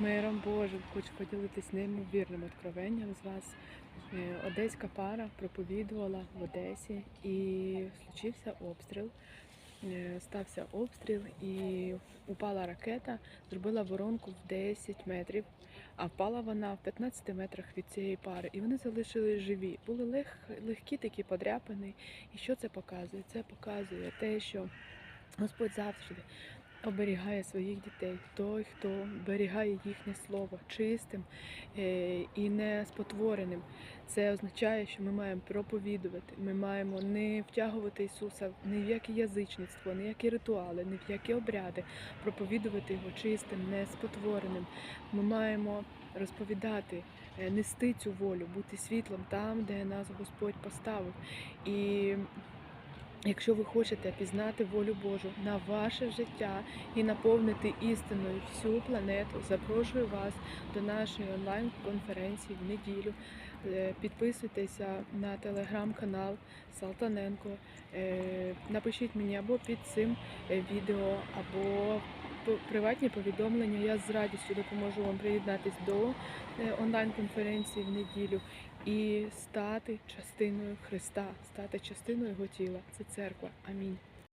Миром Божим хочу поділитись неймовірним откровенням з вас. Е, Одеська пара проповідувала в Одесі і случився обстріл. Е, Стався обстріл і упала ракета, зробила воронку в 10 метрів, а впала вона в 15 метрах від цієї пари. І вони залишились живі. Були лег, легкі такі подряпини. І що це показує? Це показує те, що Господь завжди оберігає своїх дітей. Той, хто оберігає їхнє слово чистим е, і не спотвореним. Це означає, що ми маємо проповідувати. Ми маємо не втягувати Ісуса ні в яке язичництво, ні в які ритуали, ні в які обряди, проповідувати його чистим, не спотвореним. Ми маємо розповідати, е, нести цю волю, бути світлом там, де нас Господь поставив. І Якщо ви хочете пізнати волю Божу на ваше життя і наповнити істиною всю планету, запрошую вас до нашої онлайн-конференції в неділю. Е, Підписуйтеся на телеграм-канал Салтаненко. Е, Напишіть мені або під цим е, відео, або приватні повідомлення. Я з радістю допоможу вам приєднатись до е, онлайн-конференції в неділю і стати частиною Христа, стати частиною Його тіла. Це церква. Амінь.